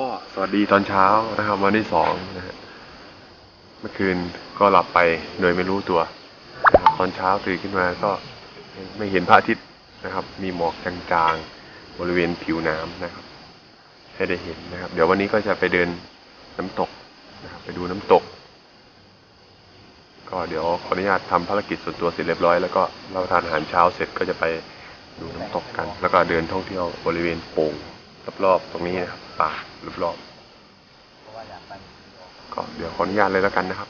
ก็สวัสดีตอนเช้านะครับวันที่สองนะฮะเมื่อคืนก็หลับไปโดยไม่รู้ตัวนะครับตอนเช้าตื่นขึ้นมาก็ไม่เห็นพระอาทิตย์นะครับ มีหมอกจางๆ บริเวณผิวน้ำนะครับ ให้ได้เห็นนะครับ เดี๋ยววันนี้ก็จะไปเดินน้ำตกนะครับ ไปดูน้ำตก ก็เดี๋ยวขออนุญาตทำภารกิจส่วนตัวเสร็จเรียบร้อยแล้วก็รับประทานอาหารเช้าเสร็จก็จะไปดูน้ำตกกัน แล้วก็เดินท่องเที่ยวบริเวณโป่ง รอบๆตรงนี้นะครับป่ารอบๆก็เดี๋ยวขออนุญาตเลยแล้วกันนะครับ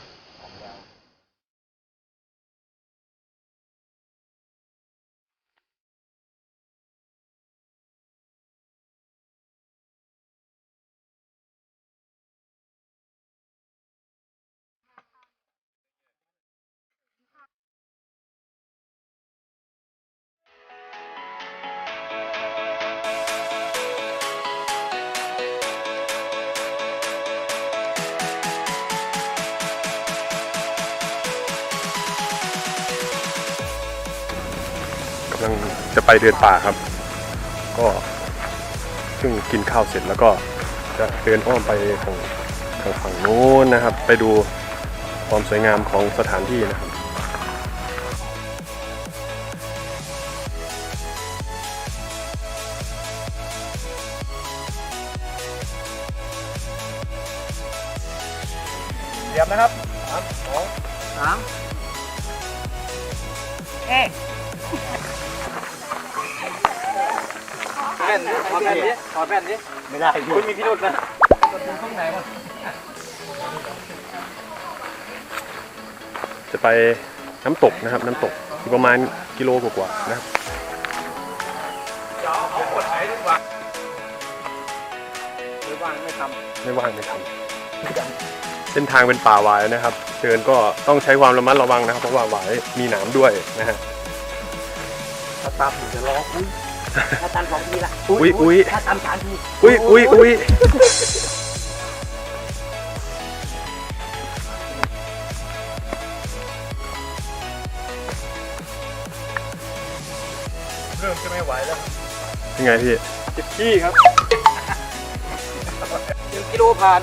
กำลังจะไปเดินป่าครับ ก็เพิ่งกินข้าวเสร็จแล้วก็จะเดินอ้อมไปทางทางฝั่งโน้นนะครับ ไปดูความสวยงามของสถานที่นะครับเตรียมนะครับสามสองสามเอ๊ะ แว่นขอแว่นดิขอแว่นดิไม่ได้คุณมีพิรุธนะข้างไหนวะจะไปน้ำตกนะครับ น้ำตกอยู่ประมาณกิโลกว่าๆนะครับหรือว่างไม่ทไม่ว่างไม่ทำเส้นทางเป็นป่าหวายนะครับ เดินก็ต้องใช้ความระมัดระวังนะครับ เพราะว่าหวายมีหนามด้วยนะฮะถ้าตามผมจะร้องอุ้ย ถ้าตันสองทีละอุ้ยอุ้ยถ้าตันสามทีอุ้ยอุ้ยอุ้ยเริ่มจะไม่ไหวแล้วยังไงพี่จิบขี้ครับหนึ่งกิโลผ่าน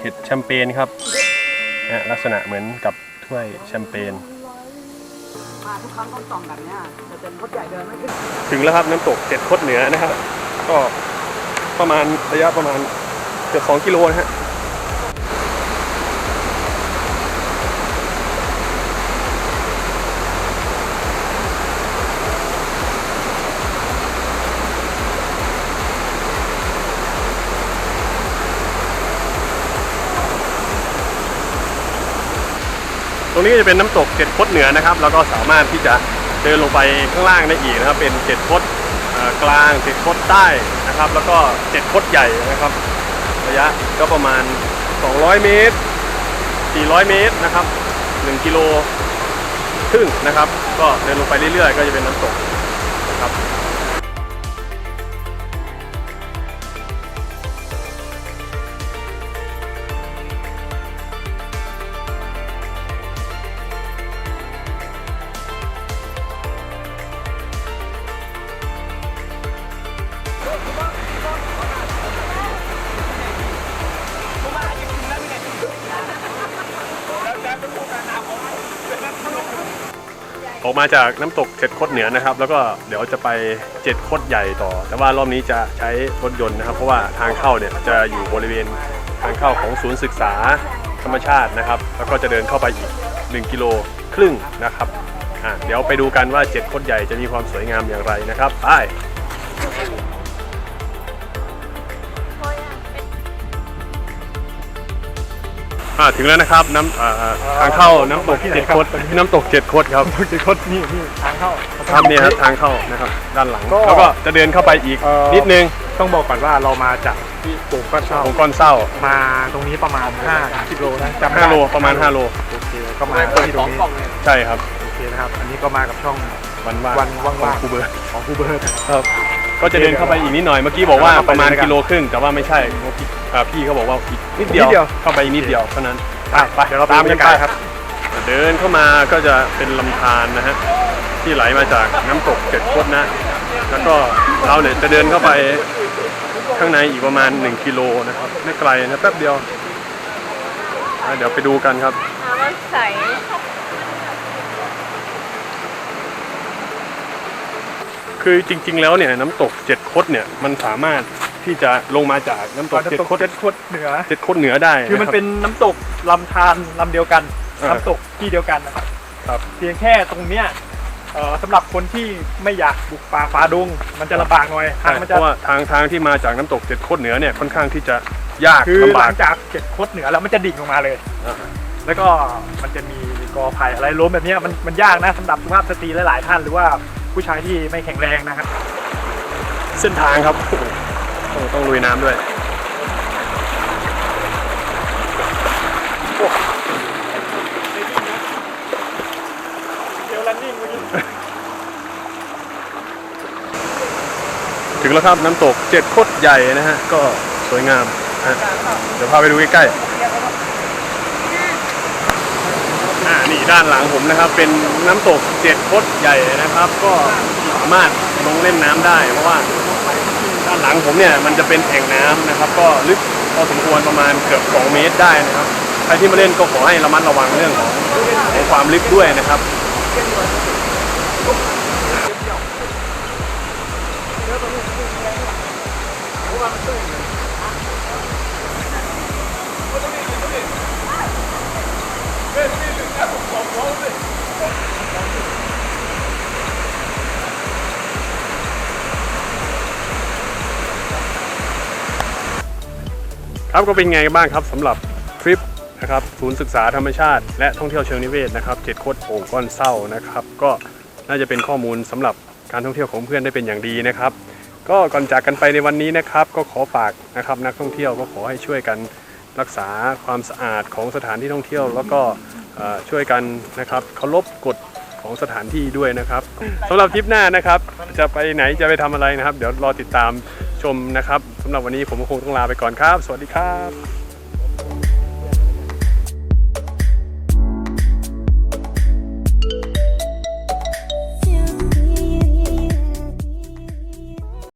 เห็ดแชมเปญครับนะฮะลักษณะเหมือนกับถ้วยแชมเปญมาทุกครั้งต้องส่องแบบเนี้ยแต่เป็นพดใหญ่เดินไม่ขึ้นถึงแล้วครับน้ำตกเจ็ดคดเหนือนะครับ ก็ประมาณระยะประมาณเกือบสองกิโลนะฮะ รงนี้จะเป็นน้ำตกเจ็ดคดเหนือนะครับ แล้วก็สามารถที่จะเดินลงไปข้างล่างได้อีกนะครับ เป็นเจ็ดคดกลางเจ็ดคดใต้นะครับ แล้วก็เจ็ดคดใหญ่นะครับ ระยะก็ประมาณ 200 เมตร 400 เมตรนะครับ 1 กิโลครึ่งนะครับ ก็เดินลงไปเรื่อยๆ ก็จะเป็นน้ำตกนะครับ ออกมาจากน้ำตกเจ็ดคดเหนือนะครับ แล้วก็เดี๋ยวจะไปเจ็ดคดใหญ่ต่อ แต่ว่ารอบนี้จะใช้รถยนต์นะครับ เพราะว่าทางเข้าเนี่ยจะอยู่บริเวณทางเข้าของศูนย์ศึกษาธรรมชาตินะครับ แล้วก็จะเดินเข้าไปอีก 1 กิโลครึ่งนะครับอะเดี๋ยวไปดูกันว่าเจ็ดคดใหญ่จะมีความสวยงามอย่างไรนะครับไป อ่าถึงแล้วนะครับน้ำอ่าทางเข้าน้ำตกเจ็ดคดน้ำตกเจ็ดคดครับเจ็ดคดนี่นี่ทางเข้าครับเนี่ยครับทางเข้านะครับด้านหลังก็แล้วก็จะเดินเข้าไปอีก เอ่อ นิดนึงต้องบอกก่อนว่าเรามาจากที่ปุ่งก็เช่า ของก้อนเศร้ามาตรงนี้ประมาณ5 10โลนะจำได้5โลประมาณ5โลโอเคก็มาที่ตรงนี้ใช่ครับโอเคนะครับ อันนี้ก็มากับช่องวันว่างวันว่างๆ ของครูเบิร์ตของครูเบิร์ตครับ ก็จะเดินเข้าไปอีกนิดหน่อยเมื่อกี้บอกว่าประมาณกิโลครึ่งแต่ว่าไม่ใช่เมื่อกี้อ่าพี่เขาบอกว่าอีกนิดเดียวเข้าไปอีกนิดเดียวเท่านั้นไปเดี๋ยวเราตามกันไปครับ เดินเข้ามาก็จะเป็นลำธารนะฮะที่ไหลมาจากน้ำตกเจ็ดคดนะ แล้วก็เราเนี่ยจะเดินเข้าไปข้างในอีกประมาณ 1กิโลนะครับไม่ไกลนะแป๊บเดียวอะเดี๋ยวไปดูกันครับน้ำมันใส คือจริง ๆ แล้วเนี่ยน้ำตกเจ็ดคดเนี่ยมันสามารถที่จะลงมาจากน้ำตกน้ำเจ็ดตกคดเจ็ดคดเหนือเจ็ดคดเหนือได้คือมันะรับเป็นน้ำตกลำธารลำเดียวกันเออน้ำตกที่เดียวกันนะครับครับเพียงแค่ตรงเนี้ยเอ่อสำหรับคนที่ไม่อยากบุกป่าฝ่าดง มันจะลำบากหน่อยทางใช่มันเพจะราะว่าทางทางที่มาจากน้ำตกเจ็ดคดเหนือเนี่ยค่อนข้างที่จะยากคือหลำบาลัก งจากเจ็ดคดเหนือแล้วมันจะดิ่งลงมาเลย อ่าแล้วก็มันจะมีกอไผ่อะไรล้มแบบเนี้ยมันมันยากนะสำหรับสุภาพสตรีหลายๆท่านหรือว่า ผู้ชายที่ไม่แข็งแรงนะครับ เส้นทางครับต้องต้องลุยน้ำด้วยเดี๋ยวรันนิ่งเมื่อกี้ถึงแล้วครับน้ำตกเจ็ดโคตรใหญ่นะฮะ ก็สวยงามนะเดี๋ยวพาไปดูใกล้ๆอ่า นี่ด้านหลังผมนะครับ เป็นน้ำตกเจ็ดโคตรใหญ่นะครับ ก็สามารถลงเล่นน้ำได้ เพราะว่าด้านหลังผมเนี่ยมันจะเป็นแอ่งน้ำนะครับ ก็ลึกพอสมควรประมาณเกือบ 2 เมตรได้นะครับใครที่มาเล่นก็ขอให้ระมัดระวังเรื่องของของความลึกด้วยนะครับ ครับก็เป็นไงกันบ้างครับสำหรับทริปนะครับศูนย์ศึกษาธรรมชาติ และท่องเที่ยวเชิงนิเวศนะครับเจ็ดโคตรโอ่งก้อนเศร้านะครับ ก็น่าจะเป็นข้อมูลสำหรับการท่องเที่ยวของเพื่อนได้เป็นอย่างดีนะครับ ก็ก่อนจากกันไปในวันนี้นะครับ ก็ขอฝากนะครับนักท่องเที่ยวก็ขอให้ช่วยกันรักษาความสะอาดของสถานที่ท่องเที่ยว แล้วก็ช่วยกันนะครับเคารพกฎของสถานที่ด้วยนะครับสำหรับทริปหน้านะครับ จะไปไหนจะไปทำอะไรนะครับ เดี๋ยวรอติดตาม ชมนะครับสำหรับวันนี้ผมคงต้องลาไปก่อนครับ สวัสดีครับ